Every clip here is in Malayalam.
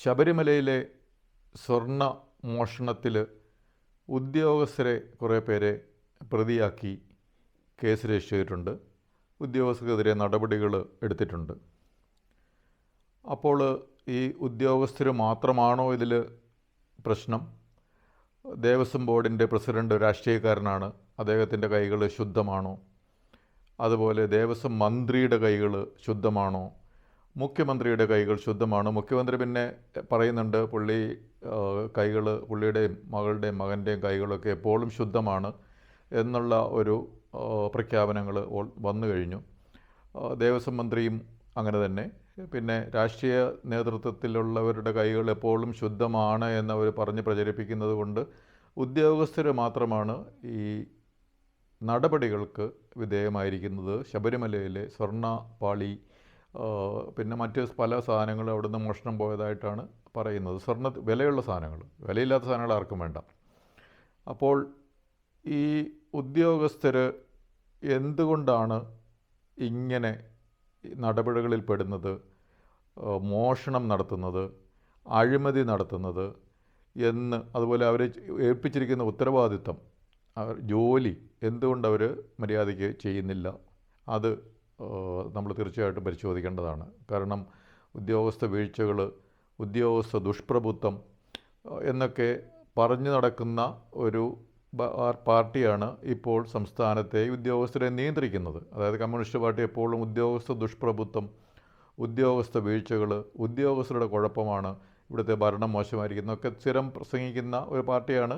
ശബരിമലയിലെ സ്വർണ മോഷണത്തിൽ ഉദ്യോഗസ്ഥരെ കുറേ പേരെ പ്രതിയാക്കി കേസ് രജിസ്റ്റർ ചെയ്തിട്ടുണ്ട് ഉദ്യോഗസ്ഥർക്കെതിരെ നടപടികൾ എടുത്തിട്ടുണ്ട്. അപ്പോൾ ഈ ഉദ്യോഗസ്ഥർ മാത്രമാണോ ഇതിൽ പ്രശ്നം? ദേവസ്വം ബോർഡിന്റെ പ്രസിഡന്റ് രാഷ്ട്രീയക്കാരനാണ്. അദ്ദേഹത്തിന്റെ കൈകൾ ശുദ്ധമാണോ? അതുപോലെ ദേവസ്വം മന്ത്രിയുടെ കൈകൾ ശുദ്ധമാണോ? മുഖ്യമന്ത്രിയുടെ കൈകൾ ശുദ്ധമാണ്. മുഖ്യമന്ത്രി പിന്നെ പറയുന്നുണ്ട് പുള്ളി കൈകൾ പുള്ളിയുടെയും മകളുടെയും മകന്റെയും കൈകളൊക്കെ എപ്പോഴും ശുദ്ധമാണ് എന്നുള്ള ഒരു പ്രഖ്യാപനങ്ങൾ വന്നു കഴിഞ്ഞു. ദേവസ്വം മന്ത്രിയും അങ്ങനെ തന്നെ. പിന്നെ രാഷ്ട്രീയ നേതൃത്വത്തിലുള്ളവരുടെ കൈകൾ എപ്പോഴും ശുദ്ധമാണ് എന്നവർ പറഞ്ഞ് പ്രചരിപ്പിക്കുന്നത് കൊണ്ട് ഉദ്യോഗസ്ഥർ മാത്രമാണ് ഈ നടപടികൾക്ക് വിധേയമായിരിക്കുന്നത്. ശബരിമലയിലെ സ്വർണ പാളി പിന്നെ മറ്റ് പല സാധനങ്ങളും അവിടുന്ന് മോഷണം പോയതായിട്ടാണ് പറയുന്നത്. സ്വർണ വിലയുള്ള സാധനങ്ങൾ. വിലയില്ലാത്ത സാധനങ്ങൾ ആർക്കും വേണ്ട. അപ്പോൾ ഈ ഉദ്യോഗസ്ഥർ എന്തുകൊണ്ടാണ് ഇങ്ങനെ നടപടികളിൽ പെടുന്നത്? മോഷണം നടത്തുന്നത് അഴിമതി നടത്തുന്നത് എന്ന് അതുപോലെ അവർ ഏൽപ്പിച്ചിരിക്കുന്ന ഉത്തരവാദിത്തം ജോലി എന്തുകൊണ്ട് അവർ മര്യാദയ്ക്ക് ചെയ്യുന്നില്ല? അത് നമ്മൾ തീർച്ചയായിട്ടും പരിശോധിക്കേണ്ടതാണ്. കാരണം ഉദ്യോഗസ്ഥ വീഴ്ചകൾ ഉദ്യോഗസ്ഥ ദുഷ്പ്രഭുത്വം എന്നൊക്കെ പറഞ്ഞു നടക്കുന്ന ഒരു പാർട്ടിയാണ് ഇപ്പോൾ സംസ്ഥാനത്തെ ഉദ്യോഗസ്ഥരെ നിയന്ത്രിക്കുന്നത്. അതായത് കമ്മ്യൂണിസ്റ്റ് പാർട്ടി എപ്പോഴും ഉദ്യോഗസ്ഥ ദുഷ്പ്രഭുത്വം ഉദ്യോഗസ്ഥ വീഴ്ചകൾ ഉദ്യോഗസ്ഥരുടെ കുഴപ്പമാണ് ഇവിടുത്തെ ഭരണം മോശമായിരിക്കുന്നതൊക്കെ സ്ഥിരം പ്രസംഗിക്കുന്ന ഒരു പാർട്ടിയാണ്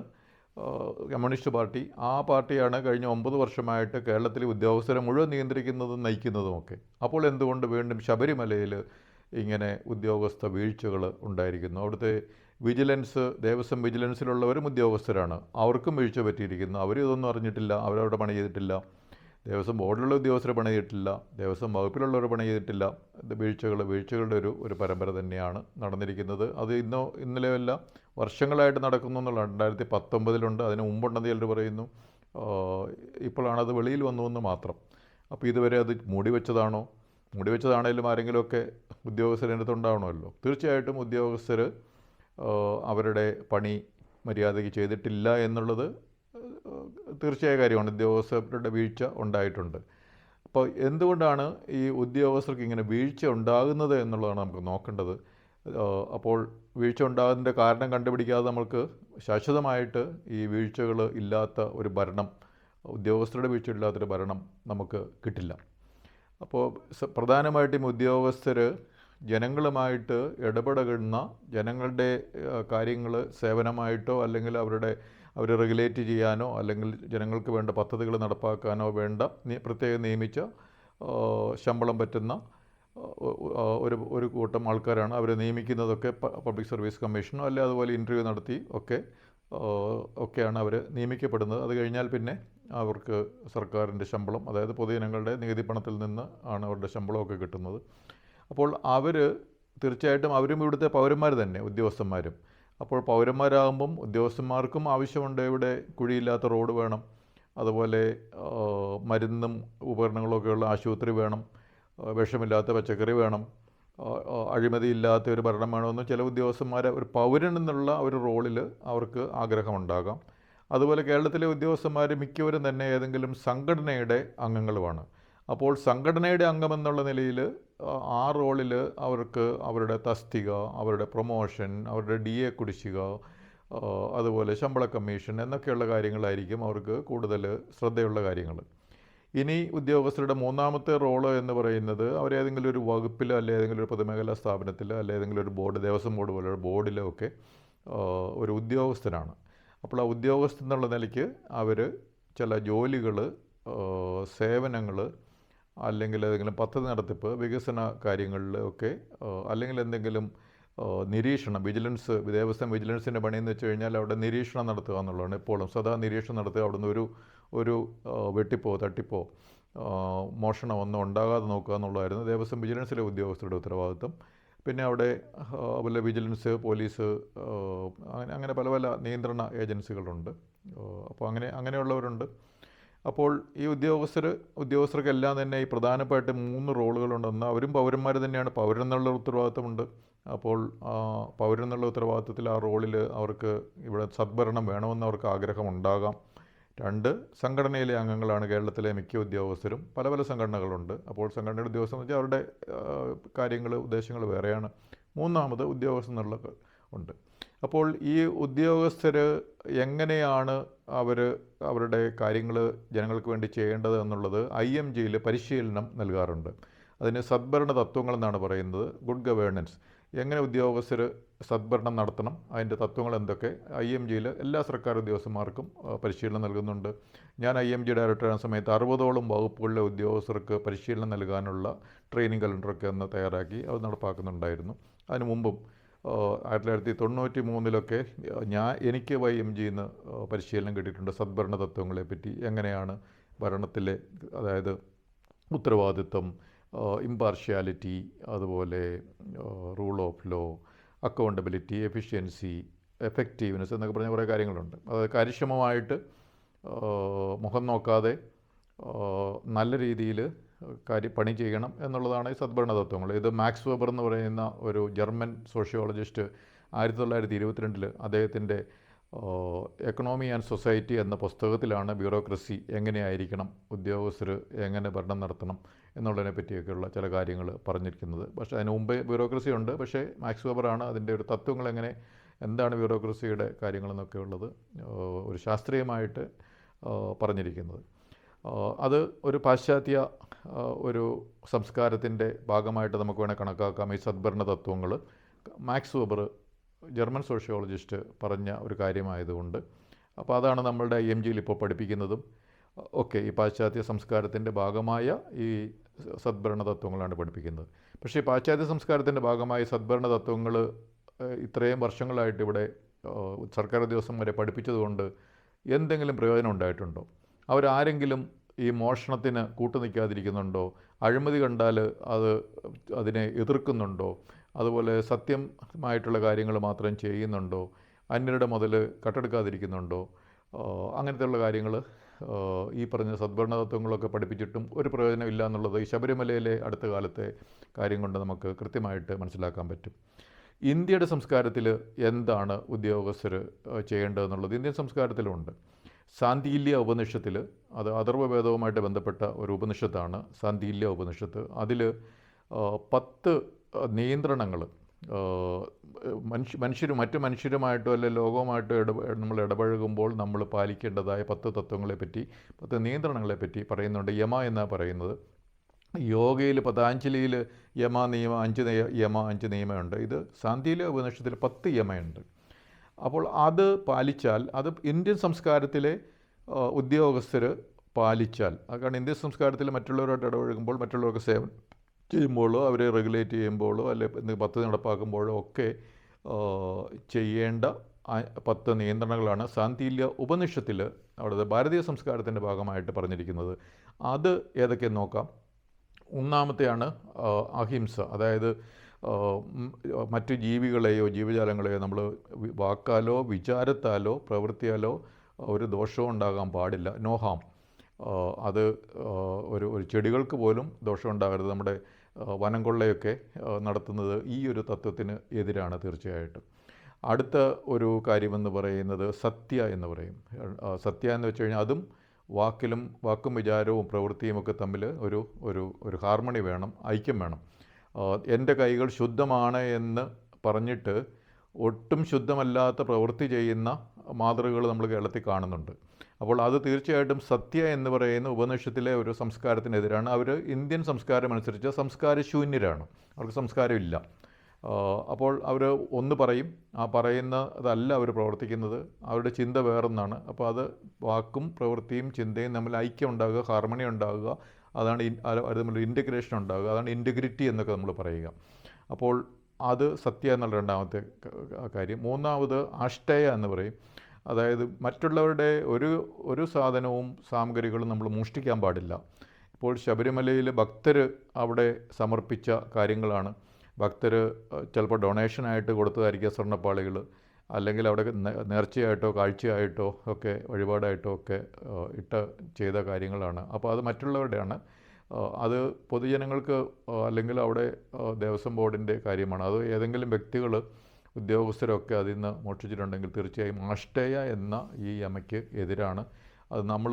കമ്മ്യൂണിസ്റ്റ് പാർട്ടി ആ പാർട്ടിയാണ് കഴിഞ്ഞ ഒമ്പത് വർഷമായിട്ട് കേരളത്തിലെ ഉദ്യോഗസ്ഥരെ മുഴുവൻ നിയന്ത്രിക്കുന്നതും നയിക്കുന്നതുമൊക്കെ. അപ്പോൾ എന്തുകൊണ്ട് വീണ്ടും ശബരിമലയിൽ ഇങ്ങനെ ഉദ്യോഗസ്ഥ വീഴ്ചകൾ ഉണ്ടായിരിക്കുന്നു? അവിടുത്തെ വിജിലൻസ് ദേവസ്വം വിജിലൻസിലുള്ളവരും ഉദ്യോഗസ്ഥരാണ്. അവർക്കും വീഴ്ച പറ്റിയിരിക്കുന്നു. അവർ ഇതൊന്നും അറിഞ്ഞിട്ടില്ല. അവരവിടെ പണി ചെയ്തിട്ടില്ല. ദേവസ്വം ബോർഡിലുള്ള ഉദ്യോഗസ്ഥർ പണി ചെയ്തിട്ടില്ല ദേവസ്വം വകുപ്പിലുള്ളവർ പണി ചെയ്തിട്ടില്ല. വീഴ്ചകൾ വീഴ്ചകളുടെ ഒരു ഒരു പരമ്പര തന്നെയാണ് നടന്നിരിക്കുന്നത്. അത് ഇന്നോ ഇന്നലെയല്ല വർഷങ്ങളായിട്ട് നടക്കുന്നു എന്നുള്ള രണ്ടായിരത്തി പത്തൊമ്പതിലുണ്ട് അതിന് മുമ്പുണ്ടെന്ന് ചിലർ പറയുന്നു. ഇപ്പോഴാണത് ഇപ്പോഴാണ് അത് വെളിയിൽ വന്നുവെന്ന് മാത്രം. അപ്പോൾ ഇതുവരെ അത് മൂടി വെച്ചതാണോ? മൂടി വെച്ചതാണേലും ആരെങ്കിലുമൊക്കെ ഉദ്യോഗസ്ഥരതിനകത്ത് ഉണ്ടാവണമല്ലോ. തീർച്ചയായിട്ടും ഉദ്യോഗസ്ഥർ അവരുടെ പണി മര്യാദയ്ക്ക് ചെയ്തിട്ടില്ല എന്നുള്ളത് തീർച്ചയായ കാര്യമാണ് ഉദ്യോഗസ്ഥരുടെ വീഴ്ച ഉണ്ടായിട്ടുണ്ട്. അപ്പോൾ എന്തുകൊണ്ടാണ് ഈ ഉദ്യോഗസ്ഥർക്ക് ഇങ്ങനെ വീഴ്ച ഉണ്ടാകുന്നത് എന്നുള്ളതാണ് നമുക്ക് നോക്കേണ്ടത്. അപ്പോൾ വീഴ്ച ഉണ്ടാകുന്നതിന്റെ കാരണം കണ്ടുപിടിക്കാതെ നമുക്ക് ശാശ്വതമായിട്ട് ഈ വീഴ്ചകൾ ഇല്ലാത്ത ഒരു ഭരണം ഉദ്യോഗസ്ഥരുടെ വീഴ്ച ഇല്ലാത്തൊരു ഭരണം നമുക്ക് കിട്ടില്ല. അപ്പോൾ പ്രധാനമായിട്ടും ഉദ്യോഗസ്ഥർ ജനങ്ങളുമായിട്ട് ഇടപെടുന്ന ജനങ്ങളുടെ കാര്യങ്ങൾ സേവനമായിട്ടോ അല്ലെങ്കിൽ അവരുടെ അവർ റെഗുലേറ്റ് ചെയ്യാനോ അല്ലെങ്കിൽ ജനങ്ങൾക്ക് വേണ്ട പദ്ധതികൾ നടപ്പാക്കാനോ വേണ്ട പ്രത്യേകം നിയമിച്ച ശമ്പളം പറ്റുന്ന ഒരു ഒരു കൂട്ടം ആൾക്കാരാണ് അവരെ നിയമിക്കുന്നതൊക്കെ പബ്ലിക് സർവീസ് കമ്മീഷനോ അല്ലെ അതുപോലെ ഇന്റർവ്യൂ നടത്തി ഒക്കെ ഒക്കെയാണ് അവർ നിയമിക്കപ്പെടുന്നത്. അത് കഴിഞ്ഞാൽ പിന്നെ അവർക്ക് സർക്കാരിന്റെ ശമ്പളം അതായത് പൊതുജനങ്ങളുടെ നികുതി പണത്തിൽ നിന്ന് ആണ് അവരുടെ ശമ്പളമൊക്കെ കിട്ടുന്നത്. അപ്പോൾ അവർ തീർച്ചയായിട്ടും അവരും ഇവിടുത്തെ പൗരന്മാർ തന്നെ ഉദ്യോഗസ്ഥന്മാരും. അപ്പോൾ പൗരന്മാരാകുമ്പം ഉദ്യോഗസ്ഥന്മാർക്കും ആവശ്യമുണ്ട് ഇവിടെ കുഴിയില്ലാത്ത റോഡ് വേണം. അതുപോലെ മരുന്നും ഉപകരണങ്ങളൊക്കെയുള്ള ആശുപത്രി വേണം. വിഷമില്ലാത്ത പച്ചക്കറി വേണം. അഴിമതി ഇല്ലാത്ത ഒരു ഭരണം വേണമെന്ന് ചില ഉദ്യോഗസ്ഥന്മാരെ ഒരു പൗരൻ എന്നുള്ള ഒരു റോളിൽ അവർക്ക് ആഗ്രഹമുണ്ടാകാം. അതുപോലെ കേരളത്തിലെ ഉദ്യോഗസ്ഥന്മാർ മിക്കവരും തന്നെ ഏതെങ്കിലും സംഘടനയുടെ അംഗങ്ങളുമാണ്. അപ്പോൾ സംഘടനയുടെ അംഗമെന്നുള്ള നിലയിൽ ആ റോളിൽ അവർക്ക് അവരുടെ തസ്തിക അവരുടെ പ്രൊമോഷൻ അവരുടെ ഡി എ കുടിശ്ശിക അതുപോലെ ശമ്പള കമ്മീഷൻ എന്നൊക്കെയുള്ള കാര്യങ്ങളായിരിക്കും അവർക്ക് കൂടുതൽ ശ്രദ്ധയുള്ള കാര്യങ്ങൾ. ഇനി ഉദ്യോഗസ്ഥരുടെ മൂന്നാമത്തെ റോൾ എന്ന് പറയുന്നത് അവരേതെങ്കിലും ഒരു വകുപ്പിലോ അല്ലെ ഏതെങ്കിലും ഒരു പൊതുമേഖലാ സ്ഥാപനത്തിലോ അല്ലെ ഏതെങ്കിലും ഒരു ബോർഡ് ദേവസ്വം ബോർഡ് പോലെയുള്ള ബോർഡിലോ ഒക്കെ ഒരു ഉദ്യോഗസ്ഥനാണ്. അപ്പോൾ ആ ഉദ്യോഗസ്ഥൻ എന്നുള്ള നിലയ്ക്ക് അവർ ചില ജോലികൾ സേവനങ്ങൾ അല്ലെങ്കിൽ ഏതെങ്കിലും പദ്ധതി നടത്തിപ്പ് വികസന കാര്യങ്ങളിൽ ഒക്കെ അല്ലെങ്കിൽ എന്തെങ്കിലും നിരീക്ഷണം വിജിലൻസ് ദേവസ്വം വിജിലൻസിന്റെ പണിയെന്ന് വെച്ച് കഴിഞ്ഞാൽ അവിടെ നിരീക്ഷണം നടത്തുക എന്നുള്ളതാണ് എപ്പോഴും. സദാ നിരീക്ഷണം നടത്തുക അവിടുന്ന് ഒരു ഒരു വെട്ടിപ്പോ തട്ടിപ്പോ മോഷണം ഒന്നും ഉണ്ടാകാതെ നോക്കുക എന്നുള്ളതായിരുന്നു. ദേവസ്വം വിജിലൻസിലെ ഉദ്യോഗസ്ഥരുടെ ഉത്തരവാദിത്വം. പിന്നെ അവിടെ വല്ല വിജിലൻസ് പോലീസ് അങ്ങനെ അങ്ങനെ പല പല നിയന്ത്രണ ഏജൻസികളുണ്ട്. അപ്പോൾ അങ്ങനെ അങ്ങനെയുള്ളവരുണ്ട്. അപ്പോൾ ഈ ഉദ്യോഗസ്ഥർ ഉദ്യോഗസ്ഥർക്കെല്ലാം തന്നെ ഈ പ്രധാനപ്പെട്ട മൂന്ന് റോളുകളുണ്ടെന്ന് അവരും പൗരന്മാർ തന്നെയാണ്. പൗരൻ എന്നുള്ള ഉത്തരവാദിത്തമുണ്ട്. അപ്പോൾ പൗരൻ എന്നുള്ള ഉത്തരവാദിത്വത്തിൽ ആ റോളിൽ അവർക്ക് ഇവിടെ സദ്ഭരണം വേണമെന്ന് അവർക്ക് ആഗ്രഹമുണ്ടാകാം. രണ്ട് സംഘടനയിലെ അംഗങ്ങളാണ് കേരളത്തിലെ മിക്ക ഉദ്യോഗസ്ഥരും. പല പല സംഘടനകളുണ്ട്. അപ്പോൾ സംഘടനയുടെ ഉദ്യോഗസ്ഥർ എന്ന് വെച്ചാൽ അവരുടെ കാര്യങ്ങൾ ഉദ്ദേശങ്ങൾ വേറെയാണ്. മൂന്നാമത് ഉദ്യോഗസ്ഥ എന്നുള്ള ഉണ്ട്. അപ്പോൾ ഈ ഉദ്യോഗസ്ഥർ എങ്ങനെയാണ് അവർ അവരുടെ കാര്യങ്ങൾ ജനങ്ങൾക്ക് വേണ്ടി ചെയ്യേണ്ടത് എന്നുള്ളത് ഐ എം ജിയിൽ പരിശീലനം നൽകാറുണ്ട്. അതിന് സദ്ഭരണ തത്വങ്ങൾ എന്നാണ് പറയുന്നത്. Good governance. എങ്ങനെ ഉദ്യോഗസ്ഥർ സദ്ഭരണം നടത്തണം അതിന്റെ തത്വങ്ങൾ എന്തൊക്കെ ഐ എം ജിയിൽ എല്ലാ സർക്കാർ ഉദ്യോഗസ്ഥന്മാർക്കും പരിശീലനം നൽകുന്നുണ്ട്. ഞാൻ ഐ എം ജി ഡയറക്ടറായ സമയത്ത് അറുപതോളം വകുപ്പുകളിലെ ഉദ്യോഗസ്ഥർക്ക് പരിശീലനം നൽകാനുള്ള ട്രെയിനിങ് കലണ്ടറൊക്കെ അന്ന് തയ്യാറാക്കി അത് നടപ്പാക്കുന്നുണ്ടായിരുന്നു. അതിനു മുമ്പും ആയിരത്തി തൊള്ളായിരത്തി തൊണ്ണൂറ്റി മൂന്നിലൊക്കെ ഞാൻ എനിക്ക് വൈ എം ജിന്ന് പരിശീലനം കിട്ടിയിട്ടുണ്ട് സദ്ഭരണ തത്വങ്ങളെ പറ്റി. എങ്ങനെയാണ് ഭരണത്തിലെ അതായത് ഉത്തരവാദിത്വം ഇമ്പാർഷ്യാലിറ്റി അതുപോലെ rule of law accountability efficiency effectiveness എന്നൊക്കെ പറഞ്ഞ കുറേ കാര്യങ്ങളുണ്ട്. അതായത് കാര്യക്ഷമമായിട്ട് മുഖം നോക്കാതെ നല്ല രീതിയിൽ കാര്യ പണി ചെയ്യണം എന്നുള്ളതാണ് ഈ സദ്ഭരണ തത്വങ്ങൾ ഇത് മാക്സ് വെബർ എന്ന് പറയുന്ന ഒരു ജർമ്മൻ സോഷ്യോളജിസ്റ്റ് ആയിരത്തി തൊള്ളായിരത്തി ഇരുപത്തിരണ്ടിൽ അദ്ദേഹത്തിന്റെ എക്കണോമി ആൻഡ് സൊസൈറ്റി എന്ന പുസ്തകത്തിലാണ് ബ്യൂറോക്രസി എങ്ങനെയായിരിക്കണം ഉദ്യോഗസ്ഥർ എങ്ങനെ ഭരണം നടത്തണം എന്നുള്ളതിനെ പറ്റിയൊക്കെയുള്ള ചില കാര്യങ്ങൾ പറഞ്ഞിരിക്കുന്നത്. പക്ഷേ അതിന് മുമ്പേ ബ്യൂറോക്രസി ഉണ്ട്. പക്ഷേ മാക്സ് വെബറാണ് അതിന്റെ ഒരു തത്വങ്ങൾ എങ്ങനെ എന്താണ് ബ്യൂറോക്രസിയുടെ കാര്യങ്ങളെന്നൊക്കെ ഉള്ളത് ഒരു ശാസ്ത്രീയമായിട്ട് പറഞ്ഞിരിക്കുന്നത്. അത് ഒരു പാശ്ചാത്യ ഒരു സംസ്കാരത്തിന്റെ ഭാഗമായിട്ട് നമുക്ക് വേണേൽ കണക്കാക്കാം ഈ സദ്ഭരണ തത്വങ്ങൾ. മാക്സ് വെബർ ജർമ്മൻ സോഷ്യോളജിസ്റ്റ് പറഞ്ഞ ഒരു കാര്യമായതുകൊണ്ട്. അപ്പോൾ അതാണ് നമ്മളുടെ ഐ എം ജിയിൽ ഇപ്പോൾ പഠിപ്പിക്കുന്നതും. ഒക്കെ ഈ പാശ്ചാത്യ സംസ്കാരത്തിന്റെ ഭാഗമായ ഈ സദ്ഭരണ തത്വങ്ങളാണ് പഠിപ്പിക്കുന്നത്. പക്ഷേ പാശ്ചാത്യ സംസ്കാരത്തിന്റെ ഭാഗമായ സദ്ഭരണ തത്വങ്ങൾ ഇത്രയും വർഷങ്ങളായിട്ട് ഇവിടെ സർക്കാർ ഉദ്യോഗസ്ഥന്മാരെ പഠിപ്പിച്ചതുകൊണ്ട് എന്തെങ്കിലും പ്രയോജനം ഉണ്ടായിട്ടുണ്ടോ? അവരാരെങ്കിലും ഈ മോഷണത്തിന് കൂട്ടുനിൽക്കാതിരിക്കുന്നുണ്ടോ? അഴിമതി കണ്ടാൽ അത് അതിനെ എതിർക്കുന്നുണ്ടോ? അതുപോലെ സത്യമായിട്ടുള്ള കാര്യങ്ങൾ മാത്രം ചെയ്യുന്നുണ്ടോ? അന്യരുടെ മുതൽ കട്ടെടുക്കാതിരിക്കുന്നുണ്ടോ? അങ്ങനത്തെയുള്ള കാര്യങ്ങൾ ഈ പറഞ്ഞ സദ്ഭരണ തത്വങ്ങളൊക്കെ പഠിപ്പിച്ചിട്ടും ഒരു പ്രയോജനമില്ല എന്നുള്ളത് ഈ ശബരിമലയിലെ അടുത്ത കാലത്തെ കാര്യം കൊണ്ട് നമുക്ക് കൃത്യമായിട്ട് മനസ്സിലാക്കാൻ പറ്റും. ഇന്ത്യയുടെ സംസ്കാരത്തിൽ എന്താണ് ഉദ്യോഗസ്ഥർ ചെയ്യേണ്ടതെന്നുള്ളത്? ഇന്ത്യൻ സംസ്കാരത്തിലുണ്ട്. സാന്തില്യ ഉപനിഷത്തിൽ അത് അഥർവവേദവുമായിട്ട് ബന്ധപ്പെട്ട ഒരു ഉപനിഷത്താണ് സാന്തില്യ ഉപനിഷത്ത്. അതിൽ പത്ത് നിയന്ത്രണങ്ങൾ മനുഷ്യ മനുഷ്യരും മറ്റ് മനുഷ്യരുമായിട്ടോ അല്ലെ ലോകവുമായിട്ടോ ഇട നമ്മൾ ഇടപഴകുമ്പോൾ നമ്മൾ പാലിക്കേണ്ടതായ പത്ത് തത്വങ്ങളെപ്പറ്റി പത്ത് നിയന്ത്രണങ്ങളെപ്പറ്റി പറയുന്നുണ്ട്. യമ എന്നാണ് പറയുന്നത്? യോഗയിൽ പതാഞ്ജലിയിൽ യമ നിയമ അഞ്ച് യമ അഞ്ച് നിയമമുണ്ട് ഇത് സാന്തിയിലെ ഉപനിഷത്തിൽ പത്ത് യമയുണ്ട്. അപ്പോൾ അത് പാലിച്ചാൽ അത് ഇന്ത്യൻ സംസ്കാരത്തിലെ ഉദ്യോഗസ്ഥർ പാലിച്ചാൽ കാരണം ഇന്ത്യൻ സംസ്കാരത്തിൽ മറ്റുള്ളവരോട് ഇടപഴകുമ്പോൾ മറ്റുള്ളവർക്ക് സേവനം ചെയ്യുമ്പോഴോ അവരെ റെഗുലേറ്റ് ചെയ്യുമ്പോഴോ അല്ലെ പദ്ധതി നടപ്പാക്കുമ്പോഴോ ഒക്കെ ചെയ്യേണ്ട പത്ത് നിയന്ത്രണങ്ങളാണ് സാന്തില്യ ഉപനിഷത്തിൽ അവിടുത്തെ ഭാരതീയ സംസ്കാരത്തിന്റെ ഭാഗമായിട്ട് പറഞ്ഞിരിക്കുന്നത്. അത് ഏതൊക്കെ നോക്കാം. ഒന്നാമത്തെയാണ് അഹിംസ. അതായത് മറ്റു ജീവികളെയോ ജീവജാലങ്ങളെയോ നമ്മൾ വാക്കാലോ വിചാരത്താലോ പ്രവൃത്തിയാലോ ഒരു ദോഷവും ഉണ്ടാകാൻ പാടില്ല. നോഹാം അത് ഒരു ഒരു ചെടികൾക്ക് പോലും ദോഷം ഉണ്ടാകരുത്. നമ്മുടെ വനം കൊള്ളയൊക്കെ നടത്തുന്നത് ഈ ഒരു തത്വത്തിന് എതിരാണ് തീർച്ചയായിട്ടും. അടുത്ത ഒരു കാര്യമെന്ന് പറയുന്നത് സത്യ എന്ന് പറയും. സത്യ എന്ന് വെച്ച് കഴിഞ്ഞാൽ അതും വാക്കിലും വാക്കും വിചാരവും പ്രവൃത്തിയും ഒക്കെ തമ്മിൽ ഒരു ഒരു ഒരു ഹാർമണി വേണം ഐക്യം വേണം. എന്റെ കൈകൾ ശുദ്ധമാണ് എന്ന് പറഞ്ഞിട്ട് ഒട്ടും ശുദ്ധമല്ലാത്ത പ്രവൃത്തി ചെയ്യുന്ന മാതൃകകൾ നമ്മൾ കേരളത്തിൽ കാണുന്നുണ്ട്. അപ്പോൾ അത് തീർച്ചയായിട്ടും സത്യ എന്ന് പറയുന്ന ഉപനിഷത്തിലെ ഒരു സംസ്കാരത്തിനെതിരാണ്. അവർ ഇന്ത്യൻ സംസ്കാരം അനുസരിച്ച് സംസ്കാരശൂന്യരാണ്. അവർക്ക് സംസ്കാരമില്ല. അപ്പോൾ അവർ ഒന്ന് പറയും. ആ പറയുന്നതല്ല അവർ പ്രവർത്തിക്കുന്നത്. അവരുടെ ചിന്ത വേറൊന്നാണ്. അപ്പോൾ അത് വാക്കും പ്രവൃത്തിയും ചിന്തയും തമ്മിൽ ഐക്യം ഉണ്ടാകുക ഹാർമണി ഉണ്ടാകുക അതാണ് അത് തമ്മിൽ ഇന്റഗ്രേഷൻ ഉണ്ടാകുക അതാണ് ഇന്റഗ്രിറ്റി എന്നൊക്കെ നമ്മൾ പറയുക. അപ്പോൾ അത് സത്യ എന്നുള്ള രണ്ടാമത്തെ കാര്യം. മൂന്നാമത് അഷ്ടയ എന്ന് പറയും. അതായത് മറ്റുള്ളവരുടെ ഒരു ഒരു സാധനവും സാമഗ്രികളും നമ്മൾ മോഷ്ടിക്കാൻ പാടില്ല. ഇപ്പോൾ ശബരിമലയിൽ ഭക്തർ അവിടെ സമർപ്പിച്ച കാര്യങ്ങളാണ്. ഭക്തർ ചിലപ്പോൾ ഡൊണേഷനായിട്ട് കൊടുത്തതായിരിക്കുക സ്വർണപ്പാളികൾ അല്ലെങ്കിൽ അവിടെ നേർച്ചയായിട്ടോ കാഴ്ചയായിട്ടോ ഒക്കെ വഴിപാടായിട്ടോ ഒക്കെ ഇട്ട ചെയ്ത കാര്യങ്ങളാണ്. അപ്പോൾ അത് മറ്റുള്ളവരുടെയാണ്. അത് പൊതുജനങ്ങൾക്ക് അല്ലെങ്കിൽ അവിടെ ദേവസ്വം ബോർഡിന്റെ കാര്യമാണ്. അത് ഏതെങ്കിലും വ്യക്തികൾ ഉദ്യോഗസ്ഥരൊക്കെ അതിൽ നിന്ന് മോഷ്ടിച്ചിട്ടുണ്ടെങ്കിൽ തീർച്ചയായും ആഷ്ടേയ എന്ന ഈ അമ്മയ്ക്ക് എതിരാണ്. അത് നമ്മൾ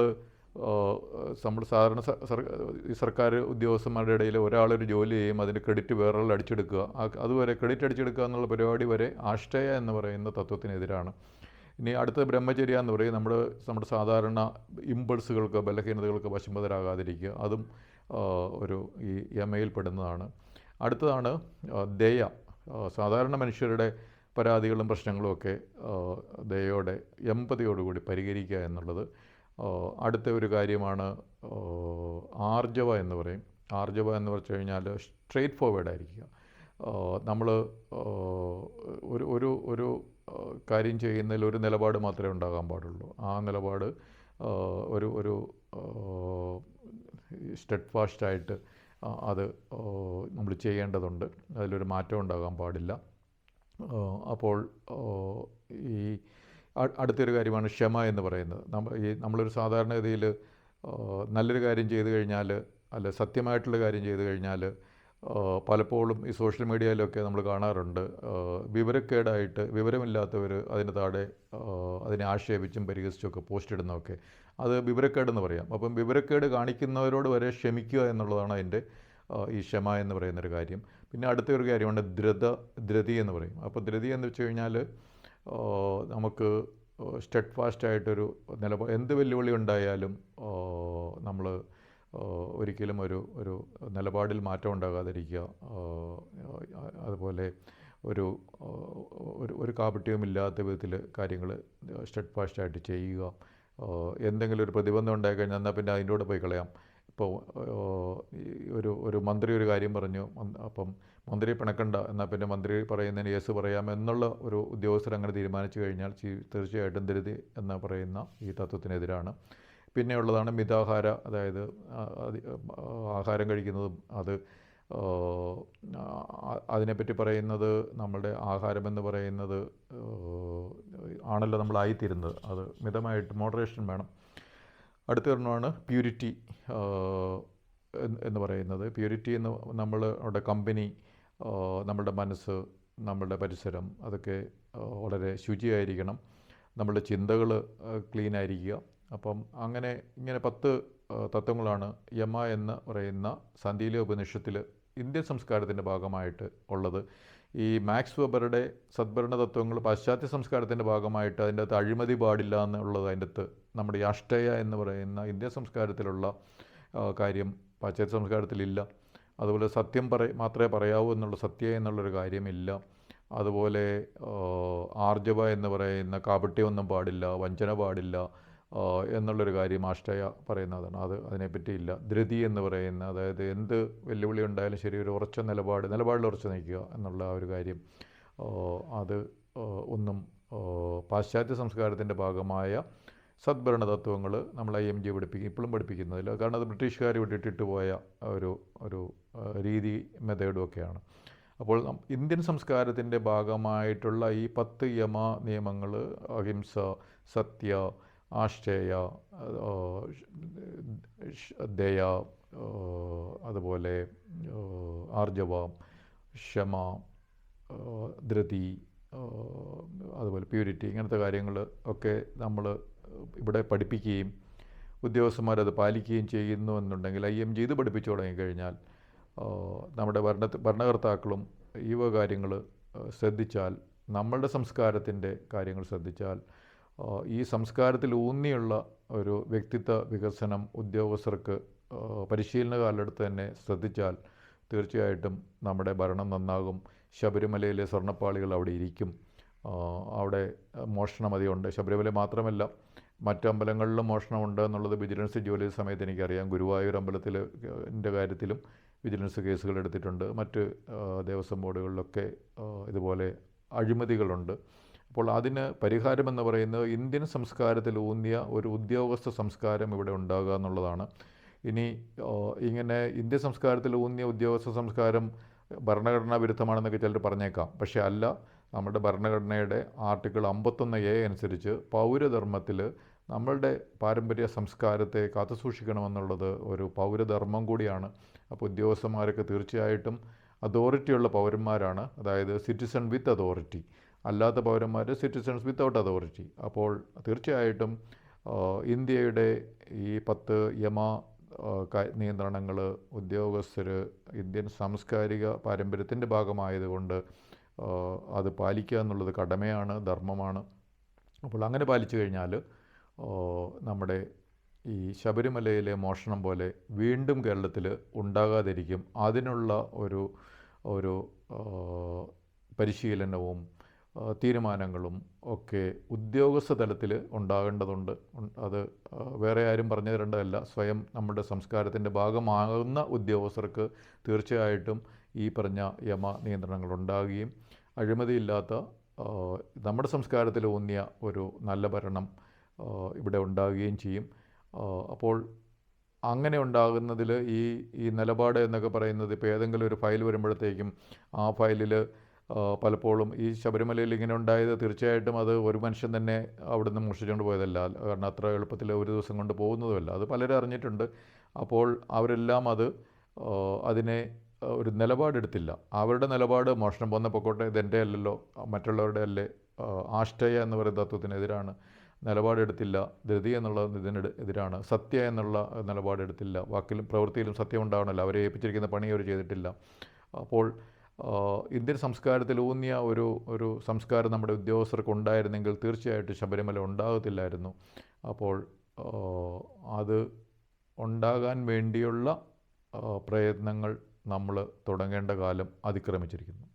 നമ്മൾ സാധാരണ ഈ സർക്കാർ ഉദ്യോഗസ്ഥന്മാരുടെ ഇടയിൽ ഒരാളൊരു ജോലി ചെയ്യും അതിന്റെ ക്രെഡിറ്റ് വേറൊരാൾ അടിച്ചെടുക്കുക. അതുവരെ ക്രെഡിറ്റ് അടിച്ചെടുക്കുക എന്നുള്ള പരിപാടി വരെ ആഷ്ടയ എന്ന് പറയുന്ന തത്വത്തിനെതിരാണ്. ഇനി അടുത്ത ബ്രഹ്മചര്യ എന്ന് പറയും. നമ്മുടെ നമ്മുടെ സാധാരണ ഇമ്പൾസുകൾക്ക് ബലഹീനതകൾക്ക് വശംബതരാകാതിരിക്കുക അതും ഒരു ഈ യമയിൽ പെടുന്നതാണ്. അടുത്തതാണ് ദയ. സാധാരണ മനുഷ്യരുടെ പരാതികളും പ്രശ്നങ്ങളും ഒക്കെ ദയോടെ എമ്പതിയോടുകൂടി പരിഹരിക്കുക എന്നുള്ളത് അടുത്ത ഒരു കാര്യമാണ് ആർജവ എന്ന് പറയും. ആർജവ എന്ന് പറഞ്ഞു കഴിഞ്ഞാൽ സ്ട്രെയിറ്റ് ഫോർവേഡ് ആയിരിക്കുക. നമ്മൾ ഒരു ഒരു ഒരു കാര്യം ചെയ്യുന്നതിൽ ഒരു നിലപാട് മാത്രമേ ഉണ്ടാകാൻ പാടുള്ളൂ. ആ നിലപാട് ഒരു ഒരു സ്റ്റെഡ് ഫാസ്റ്റായിട്ട് അത് നമ്മൾ ചെയ്യേണ്ടതുണ്ട്. അതിലൊരു മാറ്റം ഉണ്ടാകാൻ പാടില്ല. അപ്പോൾ ഈ അടുത്തൊരു കാര്യമാണ് ക്ഷമ എന്ന് പറയുന്നത്. നമ്മൾ ഈ നമ്മളൊരു സാധാരണഗതിയിൽ നല്ലൊരു കാര്യം ചെയ്തു കഴിഞ്ഞാൽ അല്ല സത്യമായിട്ടുള്ള കാര്യം ചെയ്തു കഴിഞ്ഞാൽ പലപ്പോഴും ഈ സോഷ്യൽ മീഡിയയിലൊക്കെ നമ്മൾ കാണാറുണ്ട്. വിവരക്കേടായിട്ട് വിവരമില്ലാത്തവർ അതിന് താഴെ അതിനെ ആക്ഷേപിച്ചും പരിഹസിച്ചൊക്കെ പോസ്റ്റ് ഇടുന്നതൊക്കെ അത് വിവരക്കേടെന്ന് പറയാം. അപ്പം വിവരക്കേട് കാണിക്കുന്നവരോട് വരെ ക്ഷമിക്കുക എന്നുള്ളതാണ് അതിന്റെ ഈ ക്ഷമ എന്ന് പറയുന്നൊരു കാര്യം. പിന്നെ അടുത്തൊരു കാര്യമാണ് ദ്രത ദ്രതി എന്ന് പറയും. അപ്പോൾ ദ്രതി എന്ന് വെച്ച് കഴിഞ്ഞാൽ നമുക്ക് സ്റ്റെഡ് ഫാസ്റ്റായിട്ടൊരു നിലപാട് എന്ത് വെല്ലുവിളി ഉണ്ടായാലും നമ്മൾ ഒരിക്കലും ഒരു ഒരു നിലപാടിൽ മാറ്റം ഉണ്ടാകാതിരിക്കുക. അതുപോലെ ഒരു ഒരു ഒരു കാപട്യവുമില്ലാത്ത വിധത്തിൽ കാര്യങ്ങൾ സ്റ്റെഡ് ഫാസ്റ്റായിട്ട് ചെയ്യുക. എന്തെങ്കിലും ഒരു പ്രതിബന്ധം ഉണ്ടായിക്കഴിഞ്ഞാൽ എന്നാൽ പിന്നെ അതിന്റെ കൂടെ പോയി കളയാം. ഇപ്പോൾ ഒരു ഒരു മന്ത്രി ഒരു കാര്യം പറഞ്ഞു അപ്പം മന്ത്രി പിണക്കണ്ട എന്നാൽ പിന്നെ മന്ത്രി പറയുന്നതിന് യേസ് പറയാം എന്നുള്ള ഒരു ഉദ്യോഗസ്ഥർ അങ്ങനെ തീരുമാനിച്ചു കഴിഞ്ഞാൽ തീർച്ചയായിട്ടും ധൃതി എന്ന് പറയുന്ന ഈ തത്വത്തിനെതിരാണ്. പിന്നെയുള്ളതാണ് മിതാഹാര അതായത് ആഹാരം കഴിക്കുന്നതും അത് അതിനെപ്പറ്റി പറയുന്നത് നമ്മളുടെ ആഹാരമെന്ന് പറയുന്നത് ആണല്ലോ നമ്മളായിത്തീരുന്നത് അത് മിതമായിട്ട് മോഡറേഷൻ വേണം. അടുത്ത ഒരെണ്ണമാണ് പ്യൂരിറ്റി എന്ന് പറയുന്നത്. പ്യൂരിറ്റി എന്ന് നമ്മൾ നമ്മുടെ കമ്പനി നമ്മളുടെ മനസ്സ് നമ്മളുടെ പരിസരം അതൊക്കെ വളരെ ശുചിയായിരിക്കണം. നമ്മളുടെ ചിന്തകൾ ക്ലീൻ ആയിരിക്കുക അപ്പം അങ്ങനെ ഇങ്ങനെ പത്ത് തത്വങ്ങളാണ് യമ എന്ന് പറയുന്ന സന്ധിയിലെ ഉപനിഷത്തിൽ ഇന്ത്യൻ സംസ്കാരത്തിന്റെ ഭാഗമായിട്ട് ഉള്ളത്. ഈ മാക്സ് വെബറുടെ സദ്ഭരണ തത്വങ്ങൾ പാശ്ചാത്യ സംസ്കാരത്തിന്റെ ഭാഗമായിട്ട് അതിന്റെ അകത്ത് അഴിമതി പാടില്ല എന്നുള്ളത് അതിന്റെ അകത്ത് നമ്മുടെ ഈ അഷ്ടയ എന്ന് പറയുന്ന ഇന്ത്യൻ സംസ്കാരത്തിലുള്ള കാര്യം പാശ്ചാത്യ സംസ്കാരത്തിലില്ല. അതുപോലെ സത്യം പറ മാത്രമേ പറയാവൂ എന്നുള്ള സത്യ എന്നുള്ളൊരു കാര്യമില്ല. അതുപോലെ ആർജവ എന്ന് പറയുന്ന കാപട്യമൊന്നും പാടില്ല വഞ്ചന പാടില്ല എന്നുള്ളൊരു കാര്യം ആഷ്ടയ പറയുന്നതാണ്. അത് അതിനെപ്പറ്റിയില്ല ധൃതി എന്ന് പറയുന്ന അതായത് എന്ത് വെല്ലുവിളി ഉണ്ടായാലും ശരി ഒരു ഉറച്ച നിലപാട് നിലപാടിൽ ഉറച്ചു നിൽക്കുക എന്നുള്ള ആ ഒരു കാര്യം അത് ഒന്നും പാശ്ചാത്യ സംസ്കാരത്തിന്റെ ഭാഗമായ സദ്ഭരണ തത്വങ്ങൾ നമ്മൾ ഐ എം ജി പഠിപ്പിക്കും ഇപ്പോഴും പഠിപ്പിക്കുന്നതില്ല കാരണം അത് ബ്രിട്ടീഷുകാർ വിട്ടിട്ടിട്ട് പോയ ഒരു ഒരു രീതി മെത്തേഡും ഒക്കെയാണ് അപ്പോൾ ഇന്ത്യൻ സംസ്കാരത്തിന്റെ ഭാഗമായിട്ടുള്ള ഈ പത്ത് യമ നിയമങ്ങൾ അഹിംസ സത്യ ആശ്രയ ദയ അതുപോലെ ആർജവ ക്ഷമ ധൃതി അതുപോലെ പ്യൂരിറ്റി ഇങ്ങനത്തെ കാര്യങ്ങൾ ഒക്കെ നമ്മൾ ഇവിടെ പഠിപ്പിക്കുകയും ഉദ്യോഗസ്ഥന്മാരത് പാലിക്കുകയും ചെയ്യുന്നു എന്നുണ്ടെങ്കിൽ ഐ എം ജി ഇത് പഠിപ്പിച്ചു തുടങ്ങിക്കഴിഞ്ഞാൽ നമ്മുടെ ഭരണ ഭരണകർത്താക്കളും ഈ വക കാര്യങ്ങൾ ശ്രദ്ധിച്ചാൽ നമ്മളുടെ സംസ്കാരത്തിന്റെ കാര്യങ്ങൾ ശ്രദ്ധിച്ചാൽ ഈ സംസ്കാരത്തിൽ ഊന്നിയുള്ള ഒരു വ്യക്തിത്വ വികസനം ഉദ്യോഗസ്ഥർക്ക് പരിശീലന കാലത്ത് തന്നെ ശ്രദ്ധിച്ചാൽ തീർച്ചയായിട്ടും നമ്മുടെ ഭരണം നന്നാകും. ശബരിമലയിലെ സ്വർണപ്പാളികൾ അവിടെ ഇരിക്കും. അവിടെ മോഷണം അധികമുണ്ട് ശബരിമല മാത്രമല്ല മറ്റമ്പലങ്ങളിലും മോഷണമുണ്ട് എന്നുള്ളത് വിജിലൻസ് ജോലി സമയത്ത് എനിക്കറിയാം. ഗുരുവായൂർ അമ്പലത്തിൽ എന്റെ കാര്യത്തിലും വിജിലൻസ് കേസുകൾ എടുത്തിട്ടുണ്ട്. മറ്റ് ദേവസ്വം ബോർഡുകളിലൊക്കെ ഇതുപോലെ അഴിമതികളുണ്ട്. അപ്പോൾ അതിന് പരിഹാരമെന്ന് പറയുന്നത് ഇന്ത്യൻ സംസ്കാരത്തിൽ ഊന്നിയ ഒരു ഉദ്യോഗസ്ഥ സംസ്കാരം ഇവിടെ ഉണ്ടാകുക എന്നുള്ളതാണ്. ഇനി ഇങ്ങനെ ഇന്ത്യൻ സംസ്കാരത്തിൽ ഊന്നിയ ഉദ്യോഗസ്ഥ സംസ്കാരം ഭരണഘടനാ വിരുദ്ധമാണെന്നൊക്കെ ചിലർ പറഞ്ഞേക്കാം. പക്ഷേ അല്ല നമ്മുടെ ഭരണഘടനയുടെ ആർട്ടിക്കിൾ അമ്പത്തൊന്ന് എ അനുസരിച്ച് പൗരധർമ്മത്തിൽ നമ്മളുടെ പാരമ്പര്യ സംസ്കാരത്തെ കാത്തുസൂക്ഷിക്കണമെന്നുള്ളത് ഒരു പൗരധർമ്മം കൂടിയാണ്. അപ്പോൾ ഉദ്യോഗസ്ഥന്മാരൊക്കെ തീർച്ചയായിട്ടും അതോറിറ്റിയുള്ള പൗരന്മാരാണ്. അതായത് സിറ്റിസൺ വിത്ത് അതോറിറ്റി അല്ലാത്ത പൗരന്മാർ സിറ്റിസൺസ് വിത്തൗട്ട് അതോറിറ്റി അപ്പോൾ തീർച്ചയായിട്ടും ഇന്ത്യയുടെ ഈ പത്ത് യമ നിയന്ത്രണങ്ങൾ ഉദ്യോഗസ്ഥർ ഇന്ത്യൻ സാംസ്കാരിക പാരമ്പര്യത്തിന്റെ ഭാഗമായതുകൊണ്ട് അത് പാലിക്കുക എന്നുള്ളത് കടമയാണ് ധർമ്മമാണ്. അപ്പോൾ അങ്ങനെ പാലിച്ചു കഴിഞ്ഞാൽ നമ്മുടെ ഈ ശബരിമലയിലെ മോഷണം പോലെ വീണ്ടും കേരളത്തിൽ ഉണ്ടാകാതിരിക്കും. അതിനുള്ള ഒരു ഒരു പരിശീലനവും തീരുമാനങ്ങളും ഒക്കെ ഉദ്യോഗസ്ഥ തലത്തിൽ ഉണ്ടാകേണ്ടതുണ്ട്. അത് വേറെ ആരും പറഞ്ഞു തരേണ്ടതല്ല സ്വയം നമ്മുടെ സംസ്കാരത്തിന്റെ ഭാഗമാകുന്ന ഉദ്യോഗസ്ഥർക്ക് തീർച്ചയായിട്ടും ഈ പറഞ്ഞ യമ നിയന്ത്രണങ്ങൾ ഉണ്ടാകുകയും അഴിമതിയില്ലാത്ത നമ്മുടെ സംസ്കാരത്തിൽ ഊന്നിയ ഒരു നല്ല ഭരണം ഇവിടെ ഉണ്ടാകുകയും ചെയ്യും. അപ്പോൾ അങ്ങനെ ഉണ്ടാകുന്നതിൽ ഈ ഈ നിലപാട് എന്നൊക്കെ പറയുന്നത് ഇപ്പോൾ ഏതെങ്കിലും ഒരു ഫയൽ വരുമ്പോഴത്തേക്കും ആ ഫയലിൽ പലപ്പോഴും ഈ ശബരിമലയിൽ ഇങ്ങനെ ഉണ്ടായത് തീർച്ചയായിട്ടും അത് ഒരു മനുഷ്യൻ തന്നെ അവിടെ നിന്ന് മോഷിച്ചുകൊണ്ട് പോയതല്ല. കാരണം അത്ര എളുപ്പത്തിൽ ഒരു ദിവസം കൊണ്ട് പോകുന്നതുമല്ല. അത് പലരും അറിഞ്ഞിട്ടുണ്ട്. അപ്പോൾ അവരെല്ലാം അത് അതിനെ ഒരു നിലപാടെടുത്തില്ല. അവരുടെ നിലപാട് മോഷണം പൊക്കോട്ടെ ഇതെന്റെ അല്ലല്ലോ മറ്റുള്ളവരുടെ അല്ലേ ആഷ്ടയ എന്ന് പറയുന്ന തത്വത്തിനെതിരാണ് നിലപാടെടുത്തില്ല. ധൃതി എന്നുള്ള ഇതിന് എതിരാണ്. സത്യ എന്നുള്ള നിലപാടെടുത്തില്ല. വാക്കിലും പ്രവൃത്തിയിലും സത്യം ഉണ്ടാവണമല്ലോ. അവരെ ഏൽപ്പിച്ചിരിക്കുന്ന പണി അവർ ചെയ്തിട്ടില്ല. അപ്പോൾ ഇന്ത്യൻ സംസ്കാരത്തിൽ ഊന്നിയ ഒരു ഒരു സംസ്കാരം നമ്മുടെ ഉദ്യോഗസ്ഥർക്ക് ഉണ്ടായിരുന്നെങ്കിൽ തീർച്ചയായിട്ടും ശബരിമല ഉണ്ടാകത്തില്ലായിരുന്നു. അപ്പോൾ അത് ഉണ്ടാകാൻ വേണ്ടിയുള്ള പ്രയത്നങ്ങൾ നമ്മൾ തുടങ്ങേണ്ട കാലം അതിക്രമിച്ചിരിക്കുന്നു.